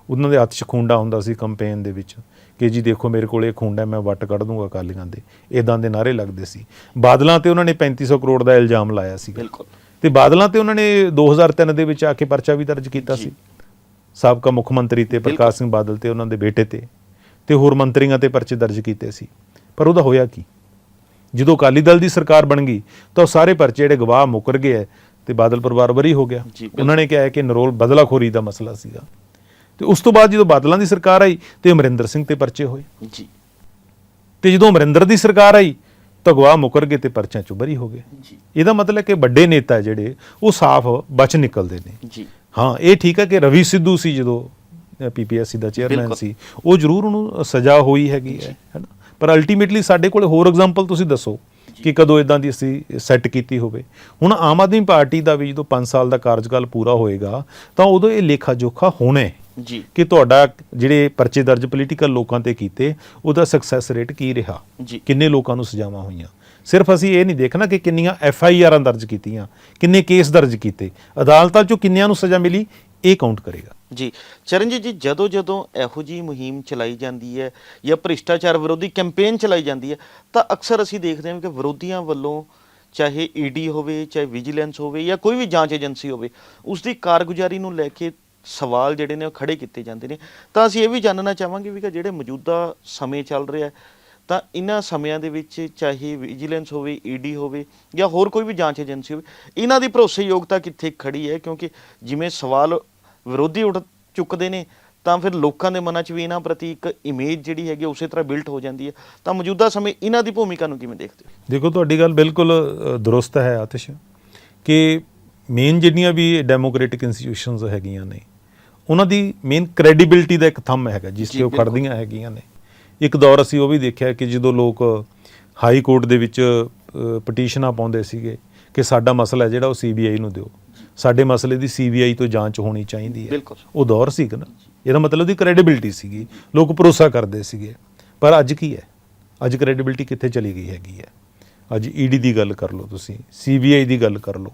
ਉਹਨਾਂ ਦੇ ਹੱਥ 'ਚ ਖੁੰਡਾ ਹੁੰਦਾ ਸੀ ਕੰਪੇਨ ਦੇ ਵਿੱਚ ਕਿ ਜੀ ਦੇਖੋ ਮੇਰੇ ਕੋਲ ਇਹ ਖੁੰਡਾ ਮੈਂ ਵੱਟ ਕੱਢ ਦੂੰਗਾ ਅਕਾਲੀਆਂ ਦੇ। ਇਦਾਂ ਦੇ ਨਾਰੇ ਲੱਗਦੇ ਸੀ। ਬਾਦਲਾਂ ਤੇ ਉਹਨਾਂ ਨੇ 3500 ਕਰੋੜ ਦਾ ਇਲਜ਼ਾਮ ਲਾਇਆ ਸੀ। ਬਿਲਕੁਲ। ਤੇ ਬਾਦਲਾਂ ਤੇ ਉਹਨਾਂ ਨੇ 2003 ਦੇ ਵਿੱਚ ਆ ਕੇ ਪਰਚਾ ਵੀ ਦਰਜ ਕੀਤਾ ਸੀ। ਸਾਬਕਾ ਮੁੱਖ ਮੰਤਰੀ ਤੇ ਪ੍ਰਕਾਸ਼ ਸਿੰਘ ਬਾਦਲ ਤੇ ਉਹਨਾਂ ਦੇ ਬੇਟੇ ਤੇ ਤੇ ਹੋਰ ਮੰਤਰੀਆਂ ਤੇ ਪਰਚੇ ਦਰਜ ਕੀਤੇ ਸੀ। ਪਰ ਉਹਦਾ ਹੋਇਆ ਕੀ? ਜਦੋਂ ਅਕਾਲੀ ਦਲ ਦੀ ਸਰਕਾਰ ਬਣ ਗਈ ਤਾਂ ਸਾਰੇ ਪਰਚੇ ਜਿਹੜੇ ਗਵਾਹ ਮੁਕਰ ਗਏ ਤੇ ਬਾਦਲ ਪਰਿਵਾਰ ਬਰੀ ਹੋ ਗਿਆ। ਉਹਨਾਂ ਨੇ ਕਿਹਾ ਕਿ ਨਰੋਲ ਬਦਲਾਖੋਰੀ ਦਾ ਮਸਲਾ ਸੀਗਾ। ਤੇ ਉਸ ਤੋਂ ਬਾਅਦ ਜਦੋਂ ਬਾਦਲਾਂ ਦੀ ਸਰਕਾਰ ਆਈ ਤੇ ਅਮਰਿੰਦਰ ਸਿੰਘ ਤੇ ਪਰਚੇ ਹੋਏ। ਜੀ। ਤੇ ਜਦੋਂ ਅਮਰਿੰਦਰ ਦੀ ਸਰਕਾਰ ਆਈ ਤਾਂ ਗਵਾਹ ਮੁਕਰ ਗਏ ਤੇ ਪਰਚਿਆਂ ਚੋਂ ਬਰੀ ਹੋ ਗਏ। ਜੀ। ਇਹਦਾ ਮਤਲਬ ਕਿ ਵੱਡੇ ਨੇਤਾ ਜਿਹੜੇ ਉਹ ਸਾਫ਼ ਬਚ ਨਿਕਲਦੇ ਨੇ। ਜੀ। ਹਾਂ ਇਹ ਠੀਕ ਹੈ ਕਿ ਰਵੀ ਸਿੱਧੂ ਸੀ ਜਦੋਂ ਪੀਪੀਐਸਸੀ ਦਾ ਚੇਅਰਮੈਨ। ਸੀ। ਉਹ ਜ਼ਰੂਰ ਉਹਨੂੰ ਸਜ਼ਾ ਹੋਈ ਹੈਗੀ ਹੈ ਹੈਨਾ ਪਰ ਅਲਟੀਮੇਟਲੀ ਸਾਡੇ ਕੋਲ ਹੋਰ ਐਗਜ਼ਾਮਪਲ ਤੁਸੀਂ ਦੱਸੋ। ਕਿ ਕਦੋਂ ਇਦਾਂ ਦੀ ਅਸੀਂ ਸੈੱਟ ਕੀਤੀ ਹੋਵੇ। ਹੁਣ ਆਮ ਆਦਮੀ ਪਾਰਟੀ ਦਾ ਵੀ ਜਦੋਂ 5 ਸਾਲ ਦਾ ਕਾਰਜਕਾਲ ਪੂਰਾ ਹੋਏਗਾ ਤਾਂ ਉਦੋਂ ਇਹ ਲੇਖਾ ਜੋਖਾ ਹੋਣਾ ਹੈ ਜੀ। ਕਿ ਤੁਹਾਡਾ ਜਿਹੜੇ ਪਰਚੇ ਦਰਜ ਪੋਲੀਟੀਕਲ ਲੋਕਾਂ ਤੇ ਕੀਤੇ ਉਹਦਾ ਸਕਸੈਸ ਰੇਟ ਕੀ ਰਿਹਾ? ਜੀ। ਕਿੰਨੇ ਲੋਕਾਂ ਨੂੰ ਸਜ਼ਾਵਾਂ ਹੋਈਆਂ? ਸਿਰਫ ਅਸੀਂ ਇਹ ਨਹੀਂ ਦੇਖਣਾ ਕਿ ਕਿੰਨੀਆਂ ਐਫ ਆਈ ਆਰਾਂ ਦਰਜ ਕੀਤੀਆਂ ਕਿੰਨੇ ਕੇਸ ਦਰਜ ਕੀਤੇ। ਅਦਾਲਤਾਂ 'ਚੋਂ ਕਿੰਨਿਆਂ ਨੂੰ ਸਜ਼ਾ ਮਿਲੀ? ਇਹ ਕਾਊਂਟ ਕਰੇਗਾ। ਜੀ। ਚਰਨਜੀਤ ਜੀ, ਜਦੋਂ ਜਦੋਂ ਇਹੋ ਜੀ ਮੁਹਿੰਮ ਚਲਾਈ ਜਾਂਦੀ ਹੈ ਜਾਂ ਭ੍ਰਿਸ਼ਟਾਚਾਰ ਵਿਰੋਧੀ ਕੈਂਪੇਨ ਚਲਾਈ ਜਾਂਦੀ ਹੈ, ਤਾਂ ਅਕਸਰ ਅਸੀਂ ਦੇਖਦੇ ਹਾਂ ਕਿ ਵਿਰੋਧੀਆਂ ਵੱਲੋਂ ਚਾਹੇ ਈਡੀ ਹੋਵੇ, ਚਾਹੇ ਵਿਜੀਲੈਂਸ ਹੋਵੇ ਜਾਂ ਕੋਈ ਵੀ ਜਾਂਚ ਏਜੰਸੀ ਹੋਵੇ, ਉਸ ਦੀ ਕਾਰਗੁਜ਼ਾਰੀ ਨੂੰ ਲੈ ਕੇ ਸਵਾਲ ਜਿਹੜੇ ਨੇ ਉਹ ਖੜੇ ਕੀਤੇ ਜਾਂਦੇ ਨੇ। ਤਾਂ ਅਸੀਂ ਇਹ ਵੀ ਜਾਣਨਾ ਚਾਹਾਂਗੇ ਵੀ ਕਿ ਜਿਹੜੇ ਮੌਜੂਦਾ ਸਮੇਂ ਚੱਲ ਰਿਹਾ ਤਾਂ ਇਹਨਾਂ ਸਮਿਆਂ ਦੇ ਵਿੱਚ ਚਾਹੇ ਵਿਜੀਲੈਂਸ ਹੋਵੇ ਈਡੀ ਹੋਵੇ ਜਾਂ ਹੋਰ ਕੋਈ ਵੀ ਜਾਂਚ ਏਜੰਸੀ ਹੋਵੇ, ਇਹਨਾਂ ਦੀ ਭਰੋਸੇਯੋਗਤਾ ਕਿੱਥੇ ਖੜੀ ਹੈ? ਕਿਉਂਕਿ ਜਿਵੇਂ ਸਵਾਲ ਵਿਰੋਧੀ ਉੱਠ ਚੁੱਕਦੇ ਨੇ ਤਾਂ ਫਿਰ ਲੋਕਾਂ ਦੇ ਮਨਾਂ 'ਚ ਵੀ ਇਹਨਾਂ ਪ੍ਰਤੀ ਇੱਕ ਇਮੇਜ ਜਿਹੜੀ ਹੈਗੀ ਉਸੇ ਤਰ੍ਹਾਂ ਬਿਲਟ ਹੋ ਜਾਂਦੀ ਹੈ। ਤਾਂ ਮੌਜੂਦਾ ਸਮੇਂ ਇਹਨਾਂ ਦੀ ਭੂਮਿਕਾ ਨੂੰ ਕਿਵੇਂ ਦੇਖਦੇ ਹੋ? ਦੇਖੋ ਤੁਹਾਡੀ ਗੱਲ ਬਿਲਕੁਲ ਦਰੁਸਤ ਹੈ ਆਤਿਸ਼ ਕਿ ਮੇਨ ਜਿਹੜੀਆਂ ਵੀ ਡੈਮੋਕ੍ਰੈਟਿਕ ਇੰਸਟੀਟਿਊਸ਼ਨਸ ਹੈਗੀਆਂ ਨੇ ਉਹਨਾਂ ਦੀ ਮੇਨ ਕ੍ਰੈਡੀਬਿਲਿਟੀ ਦਾ ਇੱਕ ਥੰਮ ਹੈਗਾ ਜਿਸ ਤੇ ਉਹ। ਖੜਦੀਆਂ ਹੈਗੀਆਂ ਨੇ। ਇੱਕ ਦੌਰ ਅਸੀਂ ਉਹ ਵੀ ਦੇਖਿਆ ਕਿ ਜਦੋਂ ਲੋਕ ਹਾਈ ਕੋਰਟ ਦੇ ਵਿੱਚ ਪਟੀਸ਼ਨਾਂ ਪਾਉਂਦੇ ਸੀਗੇ ਕਿ ਸਾਡਾ ਮਸਲਾ ਜਿਹੜਾ ਉਹ ਸੀਬੀਆਈ ਨੂੰ ਦਿਓ। ਸਾਡੇ ਮਸਲੇ ਦੀ ਸੀਬੀਆਈ ਤੋਂ ਜਾਂਚ ਹੋਣੀ ਚਾਹੀਦੀ ਹੈ। ਬਿਲਕੁਲ। ਉਹ ਦੌਰ ਸੀਗਾ ਨਾ? ਇਹਦਾ ਮਤਲਬ ਉਹਦੀ ਕ੍ਰੈਡੀਬਿਲਿਟੀ ਸੀਗੀ। ਲੋਕ ਭਰੋਸਾ ਕਰਦੇ ਸੀਗੇ। ਪਰ ਅੱਜ ਕੀ ਹੈ? ਅੱਜ ਕ੍ਰੈਡੀਬਿਲਿਟੀ ਕਿੱਥੇ ਚਲੀ ਗਈ ਹੈਗੀ ਹੈ? ਅੱਜ ਈਡੀ ਦੀ ਗੱਲ ਕਰ ਲਓ ਤੁਸੀਂ ਸੀਬੀਆਈ ਦੀ ਗੱਲ ਕਰ ਲਓ।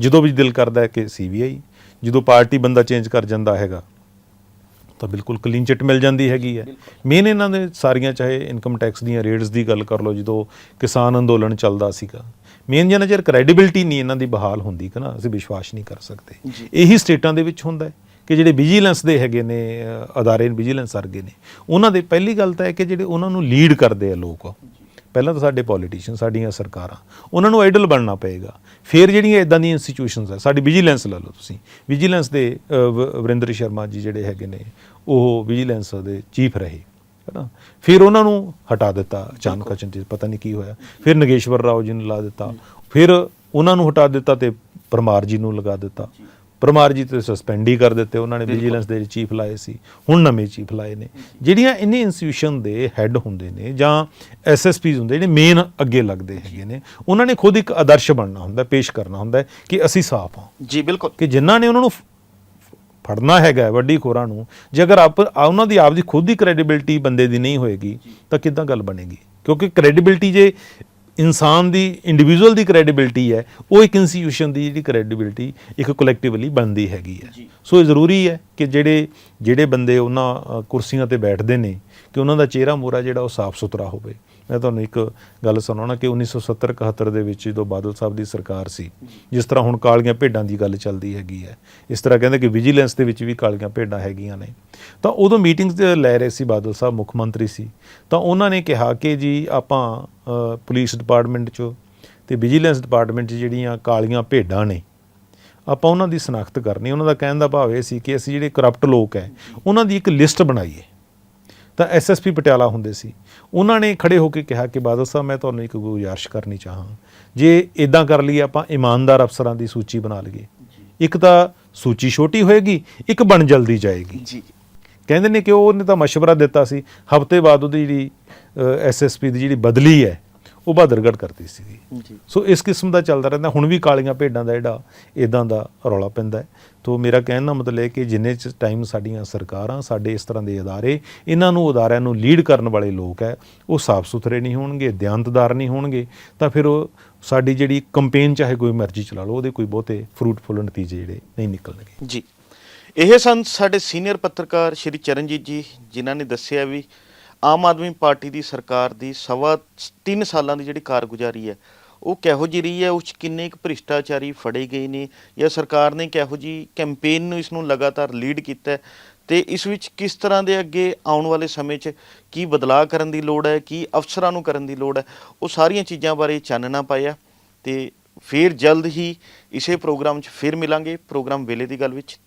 ਜਦੋਂ ਵੀ ਦਿਲ ਕਰਦਾ ਹੈ ਕਿ ਸੀਬੀਆਈ ਜਦੋਂ ਪਾਰਟੀ ਬੰਦਾ ਚੇਂਜ ਕਰ ਜਾਂਦਾ ਹੈਗਾ ਤਾਂ ਬਿਲਕੁਲ ਕਲੀਨ ਚਿੱਟ ਮਿਲ ਜਾਂਦੀ ਹੈਗੀ ਹੈ। ਮੇਨ ਇਹਨਾਂ ਦੇ ਸਾਰੀਆਂ ਚਾਹੇ ਇਨਕਮ ਟੈਕਸ ਦੀਆਂ ਰੇਟਸ ਦੀ ਗੱਲ ਕਰ ਲਓ ਜਦੋਂ ਕਿਸਾਨ ਅੰਦੋਲਨ ਚੱਲਦਾ ਸੀਗਾ। ਮੇਨ ਜਿਹਨਾਂ ਚਿਰ ਕ੍ਰੈਡੀਬਿਲਿਟੀ ਨਹੀਂ ਇਹਨਾਂ ਦੀ ਬਹਾਲ ਹੁੰਦੀ ਕਿ ਨਾ ਅਸੀਂ ਵਿਸ਼ਵਾਸ ਨਹੀਂ ਕਰ ਸਕਦੇ। ਇਹੀ ਸਟੇਟਾਂ ਦੇ ਵਿੱਚ ਹੁੰਦਾ ਹੈ ਕਿ ਜਿਹੜੇ ਵਿਜੀਲੈਂਸ ਦੇ ਹੈਗੇ ਨੇ ਅਦਾਰੇ ਵਿਜੀਲੈਂਸ ਵਰਗੇ ਨੇ ਉਹਨਾਂ ਦੇ ਪਹਿਲੀ ਗੱਲ ਤਾਂ ਹੈ ਕਿ ਜਿਹੜੇ ਉਹਨਾਂ ਨੂੰ ਲੀਡ ਕਰਦੇ ਆ ਲੋਕ ਪਹਿਲਾਂ ਤਾਂ ਸਾਡੇ ਪੋਲੀਟੀਸ਼ੀਅਨ ਸਾਡੀਆਂ ਸਰਕਾਰਾਂ ਉਹਨਾਂ ਨੂੰ ਆਈਡਲ ਬਣਨਾ ਪਏਗਾ। ਫਿਰ ਜਿਹੜੀਆਂ ਇਦਾਂ ਦੀਆਂ ਇੰਸਟੀਟਿਊਸ਼ਨਸ ਆ ਸਾਡੀ ਵਿਜੀਲੈਂਸ ਲੈ ਲਓ ਤੁਸੀਂ। ਵਿਜੀਲੈਂਸ ਦੇ ਵਰਿੰਦਰ ਸ਼ਰਮਾ ਜੀ ਜਿਹੜੇ ਹੈਗੇ ਨੇ ਉਹ ਵਿਜੀਲੈਂਸ ਦੇ ਚੀਫ ਰਹੇ। ਹੈਨਾ ਫਿਰ ਉਹਨਾਂ ਨੂੰ ਹਟਾ ਦਿੱਤਾ ਅਚਾਨਕ ਅਚਨਚੇਤ ਪਤਾ ਨਹੀਂ ਕੀ ਹੋਇਆ। ਫਿਰ ਨਗੇਸ਼ਵਰ ਰਾਓ ਜੀ ਨੂੰ ਲਾ ਦਿੱਤਾ। ਫਿਰ ਉਹਨਾਂ ਨੂੰ ਹਟਾ ਦਿੱਤਾ ਤੇ ਪਰਮਾਰ ਜੀ ਨੂੰ ਲਗਾ ਦਿੱਤਾ। ਪਰਮਾਰ ਜੀ ਤੇ ਸਸਪੈਂਡ ਹੀ ਕਰ ਦਿੱਤੇ। ਉਹਨਾਂ ਨੇ ਵਿਜੀਲੈਂਸ ਦੇ ਚੀਫ ਲਾਏ ਸੀ। ਹੁਣ ਨਵੇਂ ਚੀਫ ਲਾਏ ਨੇ। ਜਿਹੜੀਆਂ ਇੰਨੇ ਇੰਸਟੀਟਿਊਸ਼ਨ ਦੇ ਹੈੱਡ ਹੁੰਦੇ ਨੇ ਜਾਂ ਐਸਐਸਪੀਜ਼ ਹੁੰਦੇ ਜਿਹੜੇ ਮੇਨ ਅੱਗੇ ਲੱਗਦੇ ਹੈਗੇ ਨੇ ਉਹਨਾਂ ਨੇ ਖੁਦ ਇੱਕ ਆਦਰਸ਼ ਬਣਨਾ ਹੁੰਦਾ ਪੇਸ਼ ਕਰਨਾ ਹੁੰਦਾ ਕਿ ਅਸੀਂ ਸਾਫ਼ ਹਾਂ। ਜੀ ਬਿਲਕੁਲ। ਕਿ ਜਿਨ੍ਹਾਂ ਨੇ ਉਹਨਾਂ ਨੂੰ ਫੜਨਾ ਹੈਗਾ ਵੱਡੀ ਖੋਰਾਂ ਨੂੰ ਜੇ ਅਗਰ ਆਪ ਉਹਨਾਂ ਦੀ ਆਪਦੀ ਖੁਦ ਦੀ ਕ੍ਰੈਡੀਬਿਲਿਟੀ ਬੰਦੇ ਦੀ ਨਹੀਂ ਹੋਏਗੀ ਤਾਂ ਕਿੱਦਾਂ ਗੱਲ ਬਣੇਗੀ? ਕਿਉਂਕਿ ਕ੍ਰੈਡੀਬਿਲਿਟੀ ਜੇ ਇਨਸਾਨ ਦੀ ਇੰਡੀਵਿਜੂਅਲ ਦੀ ਕ੍ਰੈਡੀਬਿਲਿਟੀ ਹੈ ਉਹ ਇੱਕ ਇੰਸਟੀਟਿਊਸ਼ਨ ਦੀ ਜਿਹੜੀ ਕ੍ਰੈਡੀਬਿਲਿਟੀ ਇੱਕ ਕਲੈਕਟਿਵਲੀ ਬਣਦੀ ਹੈਗੀ ਹੈ। ਸੋ ਇਹ ਜ਼ਰੂਰੀ ਹੈ ਕਿ ਜਿਹੜੇ ਜਿਹੜੇ ਬੰਦੇ ਉਹਨਾਂ ਕੁਰਸੀਆਂ ਤੇ ਬੈਠਦੇ ਨੇ ਕਿ ਉਹਨਾਂ ਦਾ ਚਿਹਰਾ ਮੋਰਾ ਜਿਹੜਾ ਉਹ ਸਾਫ਼ ਸੁਥਰਾ ਹੋਵੇ। ਮੈਂ ਤੁਹਾਨੂੰ ਇੱਕ ਗੱਲ ਸੁਣਾਉਣਾ ਕਿ 1970 71 ਦੇ ਵਿੱਚ ਜਦੋਂ ਬਾਦਲ ਸਾਹਿਬ ਦੀ ਸਰਕਾਰ ਸੀ ਜਿਸ ਤਰ੍ਹਾਂ ਹੁਣ ਕਾਲੀਆਂ ਭੇਡਾਂ ਦੀ ਗੱਲ ਚੱਲਦੀ ਹੈਗੀ ਹੈ ਇਸ ਤਰ੍ਹਾਂ ਕਹਿੰਦੇ ਕਿ ਵਿਜੀਲੈਂਸ ਦੇ ਵਿੱਚ ਵੀ ਕਾਲੀਆਂ ਭੇਡਾਂ ਹੈਗੀਆਂ ਨੇ। ਤਾਂ ਉਦੋਂ ਮੀਟਿੰਗਸ ਲੈ ਰਹੇ ਸੀ ਬਾਦਲ ਸਾਹਿਬ ਮੁੱਖ ਮੰਤਰੀ ਸੀ। ਤਾਂ ਉਹਨਾਂ ਨੇ ਕਿਹਾ ਕਿ ਜੀ ਆਪਾਂ ਅ, ਪੁਲਿਸ ਡਿਪਾਰਟਮੈਂਟ 'ਚੋਂ ਤੇ ਵਿਜੀਲੈਂਸ ਡਿਪਾਰਟਮੈਂਟ 'ਚ ਜਿਹੜੀਆਂ ਕਾਲੀਆਂ ਭੇਡਾਂ ਨੇ ਆਪਾਂ ਉਹਨਾਂ ਦੀ ਸਨਾਖਤ ਕਰਨੀ। ਉਹਨਾਂ ਦਾ ਕਹਿਣ ਦਾ ਭਾਵ ਇਹ ਸੀ ਕਿ ਅਸੀਂ ਜਿਹੜੇ ਕਰਪਟ ਲੋਕ ਹੈ ਉਹਨਾਂ ਦੀ ਇੱਕ ਲਿਸਟ ਬਣਾਈਏ। ਤਾਂ ਐਸਐਸਪੀ ਪਟਿਆਲਾ ਹੁੰਦੇ ਸੀ। ਉਹਨਾਂ ਨੇ ਖੜੇ ਹੋ ਕੇ ਕਿਹਾ ਕਿ ਬਾਦਲ ਸਾਹਿਬ ਮੈਂ ਤੁਹਾਨੂੰ ਇੱਕ ਗੁਜ਼ਾਰਿਸ਼ ਕਰਨੀ ਚਾਹਾਂ। ਜੇ ਇਦਾਂ ਕਰ ਲਈਏ ਆਪਾਂ ਇਮਾਨਦਾਰ ਅਫਸਰਾਂ ਦੀ ਸੂਚੀ ਬਣਾ ਲਈਏ। ਇੱਕ ਤਾਂ ਸੂਚੀ ਛੋਟੀ ਹੋਏਗੀ ਇੱਕ ਬਣ ਜਲਦੀ ਜਾਏਗੀ। ਜੀ। ਕਹਿੰਦੇ ਨੇ ਕਿ ਉਹਨੇ ਤਾਂ ਮਸ਼ਵਰਾ ਦਿੱਤਾ ਸੀ। ਹਫ਼ਤੇ ਬਾਅਦ ਉਹਦੀ ਜਿਹੜੀ ਐਸਐਸਪੀ ਦੀ ਜਿਹੜੀ ਬਦਲੀ ਹੈ ਉਹ ਬਹਾਦਰਗੜ੍ਹ ਕਰਤੀ ਸੀ। ਜੀ। ਸੋ ਇਸ ਕਿਸਮ ਦਾ ਚੱਲਦਾ ਰਹਿੰਦਾ। ਹੁਣ ਵੀ ਕਾਲੀਆਂ ਭੇਡਾਂ ਦਾ ਜਿਹੜਾ ਇਦਾਂ ਦਾ ਰੌਲਾ ਪੈਂਦਾ ਹੈ। ਤੋ ਮੇਰਾ ਕਹਿਣ ਦਾ ਮਤਲਬ ਹੈ ਕਿ ਜਿੰਨੇ ਚ ਟਾਈਮ ਸਾਡੀਆਂ ਸਰਕਾਰਾਂ ਸਾਡੇ ਇਸ ਤਰ੍ਹਾਂ ਦੇ ਅਦਾਰੇ ਇਹਨਾਂ ਨੂੰ ਅਦਾਰਿਆਂ ਨੂੰ ਲੀਡ ਕਰਨ ਵਾਲੇ ਲੋਕ ਹੈ ਉਹ ਸਾਫ਼ ਸੁਥਰੇ ਨਹੀਂ ਹੋਣਗੇ ਦਿਆਨਤਦਾਰ ਨਹੀਂ ਹੋਣਗੇ ਤਾਂ ਫਿਰ ਉਹ ਸਾਡੀ ਜਿਹੜੀ ਕੰਪੇਨ ਚਾਹੇ ਕੋਈ ਮਰਜ਼ੀ ਚਲਾ ਲਓ ਉਹਦੇ ਕੋਈ ਬਹੁਤੇ ਫਰੂਟਫੁਲ ਨਤੀਜੇ ਜਿਹੜੇ ਨਹੀਂ ਨਿਕਲਣਗੇ। ਜੀ। ਇਹ ਸਨ ਸਾਡੇ ਸੀਨੀਅਰ ਪੱਤਰਕਾਰ ਸ਼੍ਰੀ ਚਰਨਜੀਤ ਜੀ ਜਿਨ੍ਹਾਂ ਨੇ ਦੱਸਿਆ ਵੀ ਆਮ ਆਦਮੀ ਪਾਰਟੀ ਦੀ ਸਰਕਾਰ ਦੀ ਸਵਾ 3 ਸਾਲਾਂ ਦੀ ਜਿਹੜੀ ਕਾਰਗੁਜ਼ਾਰੀ ਹੈ, ਉਹ ਕਿਹੋ ਜਿਹੀ ਰਹੀ ਹੈ? ਉਸ 'ਚ ਕਿੰਨੇ ਕੁ ਭ੍ਰਿਸ਼ਟਾਚਾਰੀ ਫੜੇ ਗਏ ਨੇ? ਜਾਂ ਸਰਕਾਰ ਨੇ ਕਿਹੋ ਜਿਹੀ ਕੈਂਪੇਨ ਨੂੰ ਇਸ ਨੂੰ ਲਗਾਤਾਰ ਲੀਡ ਕੀਤਾ ਹੈ? ਤੇ ਇਸ ਵਿੱਚ ਕਿਸ ਤਰ੍ਹਾਂ ਦੇ ਅੱਗੇ ਆਉਣ ਵਾਲੇ ਸਮੇਂ 'ਚ ਕੀ ਬਦਲਾਅ ਕਰਨ ਦੀ ਲੋੜ ਹੈ? ਕੀ ਅਫਸਰਾਂ ਨੂੰ ਕਰਨ ਦੀ ਲੋੜ ਹੈ? ਉਹ ਸਾਰੀਆਂ ਚੀਜ਼ਾਂ ਬਾਰੇ ਚਾਨਣਾ ਪਾਇਆ ਤੇ ਫਿਰ ਜਲਦ ਹੀ ਇਸੇ ਪ੍ਰੋਗਰਾਮ 'ਚ ਫਿਰ ਮਿਲਾਂਗੇ। ਪ੍ਰੋਗਰਾਮ ਵੇਲੇ ਦੀ ਗੱਲ ਵਿੱਚ।